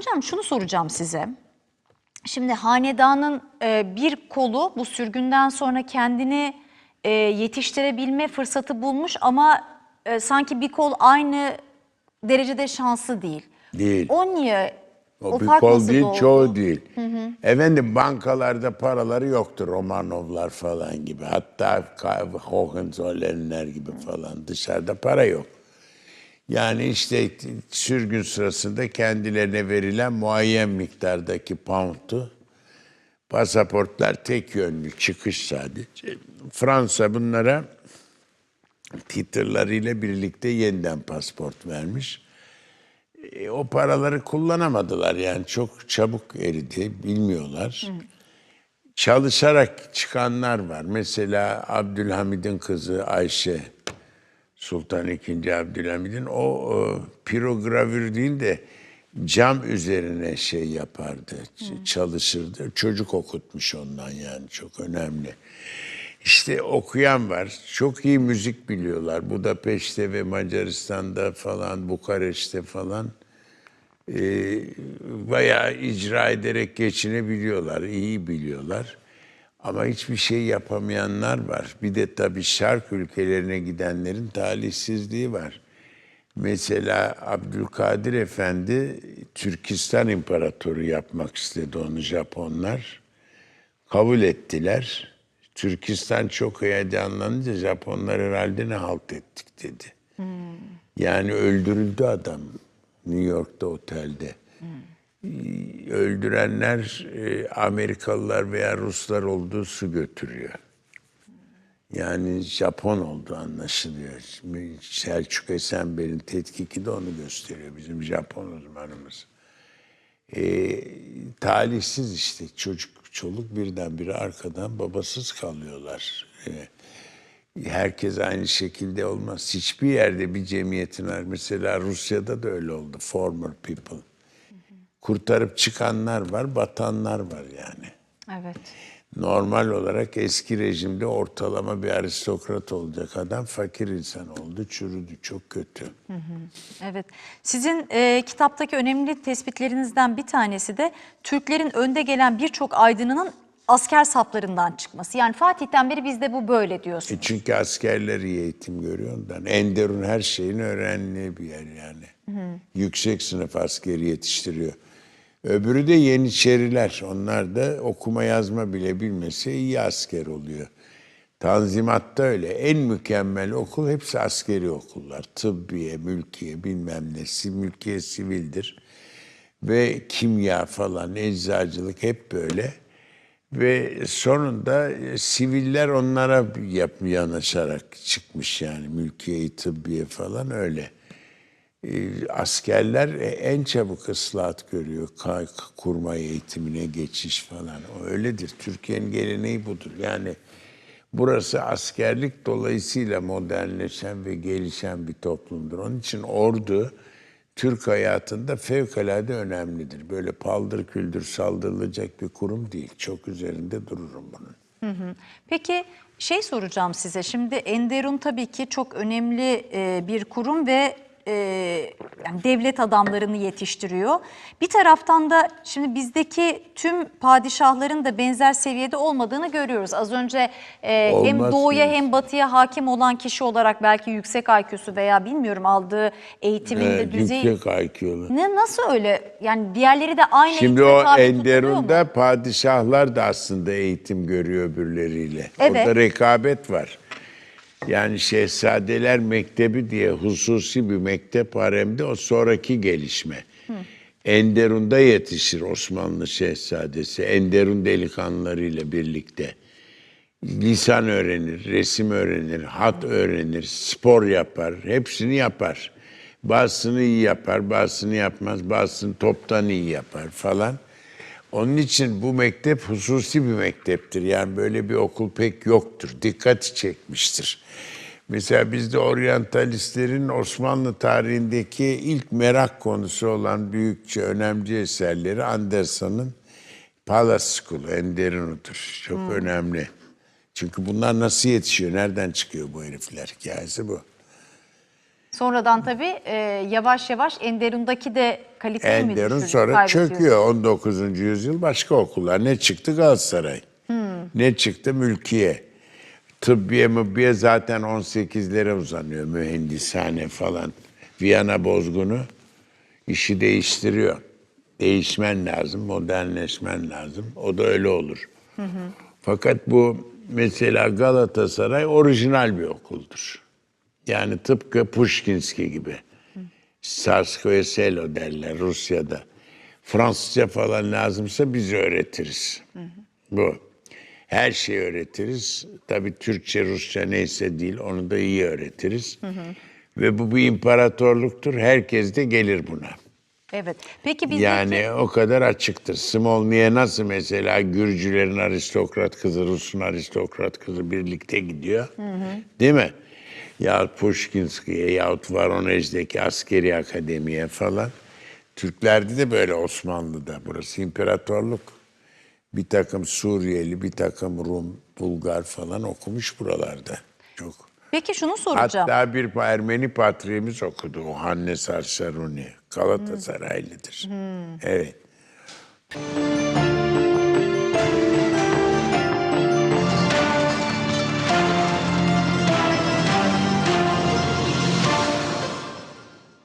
Hocam şunu soracağım size. Şimdi hanedanın e, bir kolu bu sürgünden sonra kendini e, yetiştirebilme fırsatı bulmuş ama e, sanki bir kol aynı derecede şanslı değil. Değil. O niye? O, bir fark kol değil, doğdu? çoğu değil. Efendim bankalarda paraları yoktur Romanovlar falan gibi. Hatta Hohenzollernler gibi falan. Dışarıda para yok. Yani işte sürgün sırasında kendilerine verilen muayyen miktardaki pound'u pasaportlar tek yönlü çıkış sadece. Fransa bunlara titırlarıyla birlikte yeniden pasport vermiş. E, o paraları kullanamadılar yani çok çabuk eridi bilmiyorlar. Çalışarak çıkanlar var. Mesela Abdülhamid'in kızı Ayşe Sultan II. Abdülhamid'in o, o pirogravür değil de cam üzerine şey yapardı, ç- çalışırdı. Çocuk okutmuş ondan yani çok önemli. İşte okuyan var. Çok iyi müzik biliyorlar. Budapeşte ve Macaristan'da falan, Bukareş'te falan e, bayağı icra ederek geçinebiliyorlar, iyi biliyorlar. Ama hiçbir şey yapamayanlar var. Bir de tabii şark ülkelerine gidenlerin talihsizliği var. Mesela Abdülkadir Efendi Türkistan İmparatoru yapmak istedi onu Japonlar. Kabul ettiler. Türkistan çok heyecanlanınca Japonlar herhalde ne halt ettik dedi. Yani öldürüldü adam New York'ta otelde. Ee, Öldürenler e, Amerikalılar veya Ruslar olduğu su götürüyor. Yani Japon olduğu anlaşılıyor. Selçuk Esenber'in tetkiki de onu gösteriyor bizim Japon uzmanımız. Ee, talihsiz işte çocuk çoluk birdenbire arkadan babasız kalıyorlar. Ee, herkes aynı şekilde olmaz. Hiçbir yerde bir cemiyetin var. Mesela Rusya'da da öyle oldu. Former people. Kurtarıp çıkanlar var, batanlar var yani. Evet. Normal olarak eski rejimde ortalama bir aristokrat olacak adam fakir insan oldu, çürüdü. Çok kötü. Evet. Sizin e, kitaptaki önemli tespitlerinizden bir tanesi de Türklerin önde gelen birçok aydınının asker saflarından çıkması. Yani Fatih'ten beri bizde bu böyle E diyorsunuz. çünkü askerler iyi eğitim görüyor ondan. Enderun her şeyini öğrendiği bir yer yani. Yüksek sınıf askeri yetiştiriyor. Öbürü de Yeniçeriler. Onlar da okuma yazma bile bilmese iyi asker oluyor. Tanzimat'ta öyle. En mükemmel okul hepsi askeri okullar. Tıbbiye, mülkiye bilmem nesi. Mülkiye sivildir. Ve kimya falan, eczacılık hep böyle. Ve sonunda e, siviller onlara yanaşarak çıkmış yani mülkiye, tıbbiye falan öyle. E, askerler e, en çabuk ıslahat görüyor. Kurma eğitimine geçiş falan. O öyledir. Türkiye'nin geleneği budur. Yani burası askerlik dolayısıyla modernleşen ve gelişen bir toplumdur. Onun için ordu Türk hayatında fevkalade önemlidir. Böyle paldır küldür saldırılacak bir kurum değil. Çok üzerinde dururum bunun. Peki şey soracağım size. Şimdi Enderun tabii ki çok önemli e, bir kurum ve e, yani devlet adamlarını yetiştiriyor. Bir taraftan da şimdi bizdeki tüm padişahların da benzer seviyede olmadığını görüyoruz. Az önce e, hem doğuya hem batıya hakim olan kişi olarak belki yüksek IQ'su veya bilmiyorum aldığı eğitiminde Evet, düzey... yüksek IQ'lu. Ne nasıl öyle? Yani diğerleri de aynı Şimdi o? Enderun'da padişahlar da aslında eğitim görüyor öbürleriyle. Evet. Orada rekabet var. Yani Şehzadeler Mektebi diye hususi bir mektep var hem de o sonraki gelişme. Enderun'da yetişir Osmanlı Şehzadesi. Enderun delikanlılarıyla birlikte. Lisan öğrenir, resim öğrenir, hat öğrenir, spor yapar, hepsini yapar. Bazısını iyi yapar, bazısını yapmaz, bazısını toptan iyi yapar falan. Onun için bu mektep hususi bir mekteptir. Yani böyle bir okul pek yoktur. Dikkati çekmiştir. Mesela bizde oryantalistlerin Osmanlı tarihindeki ilk merak konusu olan büyükçe önemli eserleri Anderson'ın Palace School, Enderun'udur. Çok önemli. Çünkü bunlar nasıl yetişiyor, nereden çıkıyor bu herifler? Hikayesi bu. Sonradan tabii e, yavaş yavaş Enderun'daki de kaliteyi mi Enderun düşürdü, sonra kaybediyor? çöküyor 19. yüzyıl başka okullar. Ne çıktı Galatasaray? Ne çıktı Mülkiye? Tıbbiye mübbiye zaten 18'lere uzanıyor mühendishane falan. Viyana bozgunu işi değiştiriyor. Değişmen lazım, modernleşmen lazım. O da öyle olur. Fakat bu mesela Galatasaray orijinal bir okuldur. Yani tıpkı Pushkinski gibi. Sarskoye Selo derler Rusya'da. Fransızca falan lazımsa biz öğretiriz. Bu. Her şeyi öğretiriz. Tabii Türkçe, Rusça neyse değil onu da iyi öğretiriz. Ve bu bir imparatorluktur. Herkes de gelir buna. Evet. Peki bizdeki Yani o kadar açıktır. Smolny'e nasıl mesela Gürcülerin aristokrat kızı, Rus'un aristokrat kızı birlikte gidiyor. Değil mi? Yahut Pushkinski'ye yahut Voronezh'deki askeri akademiye falan. Türklerde de böyle Osmanlı'da. Burası imparatorluk. Bir takım Suriyeli, bir takım Rum, Bulgar falan okumuş buralarda. Çok. Peki şunu soracağım. Hatta bir Ermeni patriğimiz okudu. O Hannes Arşaruni. Galatasaraylıdır. Evet.